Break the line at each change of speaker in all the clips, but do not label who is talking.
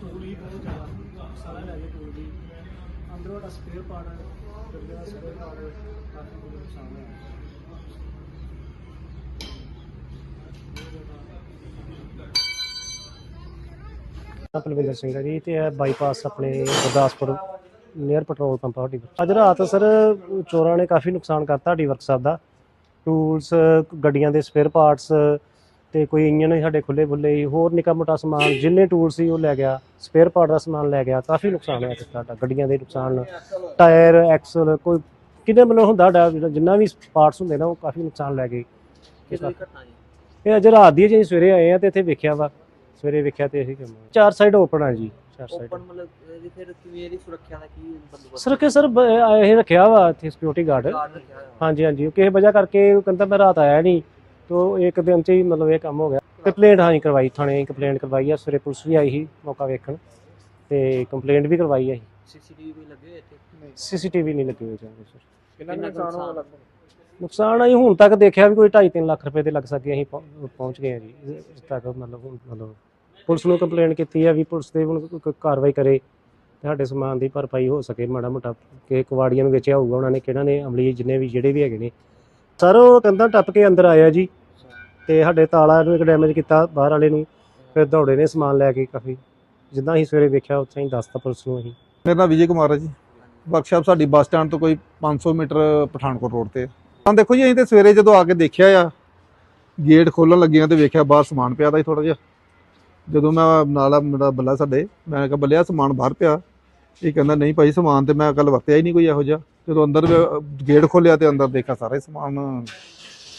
Tool ਹੀ ਬਹੁਤ ਜ਼ਿਆਦਾ ਸਾਰਾ ਲੈ ਗਏ ਟੂਲ ਵੀ ਅੰਦਰੋਂ ਦਾ ਸਪੇਅਰ ਪਾਰਟ ਗੱਡੀ ਦਾ ਸਪੇਅਰ ਪਾਰਟ ਕਾਫੀ ਕੁਝ ਨੁਕਸਾਨ ਹੋਇਆ। ਪਲਵਿੰਦਰ ਸਿੰਘ ਹੈ ਜੀ, ਤੇ ਇਹ ਬਾਈਪਾਸ ਆਪਣੇ ਗੁਰਦਾਸਪੁਰ ਨੀਅਰ ਪੈਟਰੋਲ ਪੰਪ ਆ ਅੱਜ ਰਾਤ ਸਰ, ਚੋਰਾਂ ਨੇ ਕਾਫੀ ਨੁਕਸਾਨ ਕਰਤਾ ਸਾਡੀ ਵਰਕਸ਼ਾਪ ਦਾ। ਟੂਲਸ ਗੱਡੀਆਂ ਦੇ ਸਪੇਅਰ ਪਾਰਟਸ ਤੇ ਕੋਈ ਇੰਜਨ ਸਾਡੇ ਖੁੱਲੇ ਖੁੱਲੇ ਹੋਰ ਨਿੱਕਾ ਮੋਟਾ ਸਮਾਨ ਜਿੰਨੇ ਟੂਲ ਸੀ ਉਹ ਲੈ ਗਿਆ ਸਪੇਅਰ ਪਾਰਟ ਦਾ ਸਮਾਨ ਲੈ ਗਿਆ ਕਾਫੀ ਨੁਕਸਾਨ ਹੋਇਆ ਸਾਡਾ ਗੱਡੀਆਂ ਦੇ ਨੁਕਸਾਨ ਟਾਇਰ ਐਕਸਲ ਕੋਈ ਕਿਤੇ ਮਤਲਬ ਹੁੰਦਾ ਸਾਡਾ ਜਿੰਨਾ ਵੀ ਪਾਰਟਸ ਹੁੰਦੇ ਨਾ ਉਹ ਕਾਫੀ ਨੁਕਸਾਨ ਲੈ ਗਏ। ਇਹ ਅੱਜ ਰਾਤ ਦੀ ਜੀ ਸਵੇਰੇ ਆਏ ਆ ਤੇ ਇੱਥੇ ਵੇਖਿਆ ਵਾ ਸਵੇਰੇ ਵੇਖਿਆ ਤੇ ਇਹੀ ਕੰਮ। ਚਾਰ ਸਾਈਡ ਓਪਨ ਆ ਜੀ ਚਾਰ ਸਾਈਡ
ਓਪਨ ਮਤਲਬ ਇਹਦੀ ਫਿਰ ਕਿਵੇਂ ਇਹਦੀ ਸੁਰੱਖਿਆ ਦਾ ਕੀ ਬੰਦੋਬਸਤ?
ਸਰ ਇਹ ਰੱਖਿਆ ਵਾ ਇੱਥੇ ਸਿਕਿਉਰਿਟੀ ਗਾਰਡ ਹਾਂਜੀ ਹਾਂਜੀ ਕਿਸੇ ਵਜ੍ਹਾ ਕਰਕੇ ਕਹਿੰਦਾ ਮੈਂ ਰਾਤ ਆਇਆ ਨਹੀਂ। ਤੋ ਇੱਕ ਦਿਨ ਚ ਹੀ ਮਤਲਬ ਇਹ ਕੰਮ ਹੋ ਗਿਆ। ਕੰਪਲੇਂਟ ਹਾਂ ਕਰਵਾਈ ਥਾਣੇ ਕੰਪਲੇਂਟ ਕਰਵਾਈ ਆ ਸਵੇਰੇ ਪੁਲਿਸ ਵੀ ਆਈ ਸੀ ਮੌਕਾ ਵੇਖਣ ਤੇ ਕੰਪਲੇਂਟ ਵੀ ਕਰਵਾਈ ਆ
ਸੀਸੀਟੀਵੀ ਲੱਗੇ ਹੋਏ ਇੱਥੇ
ਸੀਸੀਟੀਵੀ ਨਹੀਂ ਲੱਗੀ ਹੋਈ ਜਾਂਦੇ ਸਰ।
ਕਿੰਨਾ ਨੁਕਸਾਨ ਹੋਇਆ
ਨੁਕਸਾਨ ਅਸੀਂ ਹੁਣ ਤੱਕ ਦੇਖਿਆ ਵੀ ਕੋਈ 2.5 ਲੱਖ ਰੁਪਏ ਦੇ ਲੱਗ ਸਕੇ ਅਸੀਂ ਪਹੁੰ- ਪਹੁੰਚ ਗਏ ਆ ਜੀ। ਇਸ ਤੱਕ ਮਤਲਬ ਹੁਣ ਮਤਲਬ ਪੁਲਿਸ ਨੂੰ ਕੰਪਲੇਂਟ ਕੀਤੀ ਆ ਵੀ ਪੁਲਿਸ ਤੇ ਹੁਣ ਕੋਈ- ਕਾਰਵਾਈ ਕਰੇ ਸਾਡੇ ਸਮਾਨ ਦੀ ਭਰਪਾਈ ਹੋ ਸਕੇ ਮਾੜਾ ਮੋਟਾ ਕਿ ਕਵਾੜੀਆਂ ਨੂੰ ਵੇਚਿਆ ਹੋਊਗਾ ਉਹਨਾਂ ਨੇ ਕਿਹਨਾਂ ਨੇ ਅਮਲੀ ਜਿੰਨੇ ਵੀ ਜਿਹੜੇ ਵੀ ਹੈਗੇ ਨੇ ਸਰ, ਉਹ ਕੰਧਾਂ ਟੱਪ ਕੇ ਅੰਦਰ ਆਇਆ ਜੀ ਤੇ ਸਾਡੇ ਤਾਲਾ ਨੂੰ ਇੱਕ ਡੈਮੇਜ ਕੀਤਾ ਬਾਹਰ ਵਾਲੇ ਨੂੰ, ਫਿਰ ਦੌੜੇ ਨੇ ਸਮਾਨ ਲੈ ਕੇ ਕਾਫੀ। ਜਿੱਦਾਂ ਅਸੀਂ ਸਵੇਰੇ ਵੇਖਿਆ ਉੱਥੇ ਹੀ ਦੱਸਤਾ ਪੁਲਿਸ ਨੂੰ ਅਸੀਂ।
ਮੇਰਾ ਨਾਮ ਵਿਜੇ ਕੁਮਾਰ ਹੈ ਜੀ। ਵਰਕਸ਼ਾਪ ਸਾਡੀ ਬੱਸ ਸਟੈਂਡ ਤੋਂ ਕੋਈ 500 ਮੀਟਰ ਪਠਾਨਕੋਟ ਰੋਡ ਤੇ ਹੈ। ਹਾਂ ਦੇਖੋ ਜੀ, ਅਸੀਂ ਤੇ ਸਵੇਰੇ ਜਦੋਂ ਆ ਕੇ ਦੇਖਿਆ ਆ ਗੇਟ ਖੋਲਣ ਲੱਗਿਆ ਤੇ ਵੇਖਿਆ ਬਾਹਰ ਸਮਾਨ ਪਿਆ ਦਾ ਥੋੜਾ ਜਿਹਾ। ਜਦੋਂ ਮੈਂ ਨਾਲ ਮੇਰਾ ਮੁੰਡਾ ਬੱਲਾ ਸਾਡੇ, ਮੈਂ ਕਿਹਾ ਬੱਲਿਆ ਸਮਾਨ ਬਾਹਰ ਪਿਆ। ਇਹ ਕਹਿੰਦਾ, ਨਹੀਂ ਭਾਈ, ਸਮਾਨ ਤੇ ਮੈਂ ਕੱਲ ਵਰਤਿਆ ਹੀ ਨਹੀਂ ਕੋਈ ਇਹੋ ਜਿਹਾ। ਜਦੋਂ ਅੰਦਰ ਗੇਟ ਖੋਲਿਆ ਤੇ ਅੰਦਰ ਦੇਖਿਆ ਸਾਰਾ ਸਮਾਨ,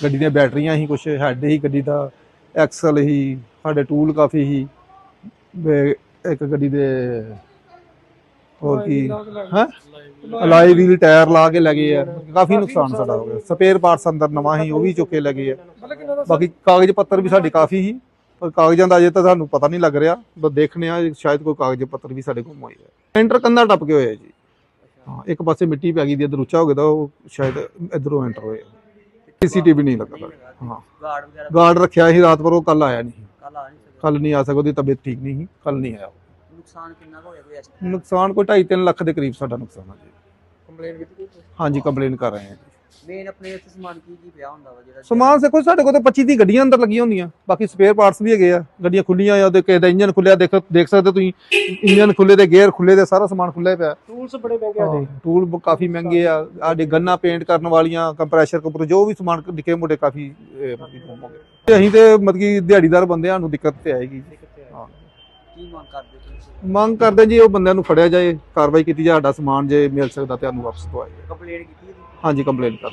ਗੱਡੀ ਦੀਆਂ ਬੈਟਰੀਆਂ ਹੀ ਕੁਛ, ਹੈਡ ਹੀ ਗੱਡੀ ਦਾ, ਐਕਸਲ ਹੀ, ਸਾਡੇ ਟੂਲ ਕਾਫੀ ਹੀ ਇੱਕ ਗੱਡੀ ਦੇ, ਹੋਰ ਕੀ, ਹੈ? ਅਲਾਈ ਵੀਲ ਟਾਇਰ ਲਾ ਕੇ ਲੱਗੇ ਆ। ਕਾਫੀ ਨੁਕਸਾਨ ਸਾਡਾ ਹੋ ਗਿਆ। ਸਪੇਅਰ ਪਾਰਟਸ ਅੰਦਰ ਨਵਾਂ ਹੀ, ਉਹ ਵੀ ਚੁੱਕੇ ਲੱਗੇ ਆ। ਬਾਕੀ ਕਾਗਜ਼ ਪੱਤਰ ਵੀ ਸਾਡੇ ਕਾਫੀ ਹੀ, ਪਰ ਕਾਗਜ਼ਾਂ ਦਾ ਅਜੇ ਤਾਂ ਸਾਨੂੰ ਪਤਾ ਨਹੀਂ ਲੱਗ ਰਿਹਾ। ਬਸ ਦੇਖਣੇ ਆ ਸ਼ਾਇਦ ਕੋਈ ਕਾਗਜ਼ ਪੱਤਰ ਵੀ ਸਾਡੇ ਕੋਲ ਹੋਏ ਆ ਐਂਟਰ ਕੰਧਾ ਟੱਪ ਕੇ ਹੋਇਆ ਜੀ। ਹਾਂ ਇੱਕ ਪਾਸੇ ਮਿੱਟੀ ਪੈ ਗਈ ਦੀ ਇਧਰ ਉੱਚਾ ਹੋ ਗਿਆ ਤਾਂ ਉਹ ਸ਼ਾਇਦ ਇਧਰੋਂ ਐਂਟਰ ਹੋਏ ਸੀਸੀਟੀਵੀ ਨਹੀਂ ਲੱਗਾ ਹਾਂ।
ਗਾਰਡ ਵਗੈਰਾ
ਗਾਰਡ ਰੱਖਿਆ ਸੀ ਰਾਤ ਪਰ ਉਹ ਕੱਲ ਆਇਆ ਨਹੀਂ।
ਕੱਲ ਆ ਨਹੀਂ ਸਕਦੇ
ਕੱਲ ਨਹੀਂ ਆ ਸਕਦਾ ਉਹਦੀ ਤਬੀਅਤ ਠੀਕ ਨਹੀਂ ਸੀ ਕੱਲ ਨਹੀਂ ਆਇਆ
ਨੁਕਸਾਨ ਕਿੰਨਾ ਹੋਇਆ ਕੋਈ ਐਸਟੀਮੇਟ
ਨੁਕਸਾਨ ਕੋਈ 2.5 ਲੱਖ ਦੇ ਕਰੀਬ ਸਾਡਾ ਨੁਕਸਾਨ ਹੈ ਜੀ।
ਕੰਪਲੇਂਟ ਕੀਤੀ
ਹਾਂਜੀ ਕੰਪਲੇਨ ਕਰ ਰਹੇ ਹਾਂ
ਮੇਨ ਆਪਣੇ ਇੱਥੇ ਸਮਾਨ ਕੀ ਕੀ ਪਿਆ ਹੁੰਦਾ ਵਾ ਜਿਹੜਾ
ਸਮਾਨ ਦੇਖੋ ਸਾਡੇ ਕੋਲ ਤਾਂ 25 ਦੀ ਗੱਡੀਆਂ ਅੰਦਰ ਲੱਗੀਆਂ ਹੁੰਦੀਆਂ। ਬਾਕੀ ਸਪੇਅਰ ਪਾਰਟਸ ਵੀ ਹੈਗੇ ਆ। ਗੱਡੀਆਂ ਖੁੱਲੀਆਂ ਆ ਤੇ ਕਿਸੇ ਦਾ ਇੰਜਨ ਖੁੱਲਿਆ ਦੇਖ ਦੇਖ ਸਕਦੇ ਤੁਸੀਂ। ਇੰਜਨ ਖੁੱਲੇ ਤੇ ਗੇਅਰ ਖੁੱਲੇ ਤੇ ਸਾਰਾ ਸਮਾਨ ਖੁੱਲਿਆ ਪਿਆ।
ਟੂਲਸ ਬੜੇ ਮਹਿੰਗੇ ਆ ਜੀ।
ਟੂਲ ਬ- ਕਾਫੀ ਮਹਿੰਗੇ ਆ। ਸਾਡੇ ਗੰਨਾ ਪੇਂਟ ਕਰਨ ਵਾਲੀਆਂ ਕੰਪਰੈਸ਼ਰ ਕੰਪਰ ਜੋ ਵੀ ਸਮਾਨ ਨਿੱਕੇ ਮੋਟੇ ਕਾਫੀ ਅਸੀਂ ਤੇ ਮਤਲਬ ਕਿ ਦਿਹਾੜੀਦਾਰ ਬੰਦੇ ਆ, ਸਾਨੂੰ ਦਿੱਕਤ ਤੇ ਆਏਗੀ
ਕੀ ਮੰਗ ਕਰਦੇ ਤੁਸੀਂ?
ਮੰਗ ਕਰਦੇ ਜੀ ਉਹ ਬੰਦਿਆਂ ਨੂੰ ਫੜਿਆ ਜਾਏ ਕਾਰਵਾਈ ਕੀਤੀ ਜਾਏ ਸਾਡਾ ਸਮਾਨ ਜੇ ਮਿਲ ਸਕਦਾ ਤੇ ਸਾਨੂੰ ਵਾਪਸ ਦਵਾਏ
ਕੰਪਲੇਂਟ ਕੀਤੀ?
ਹਾਂਜੀ ਕੰਪਲੇਨ ਕਰ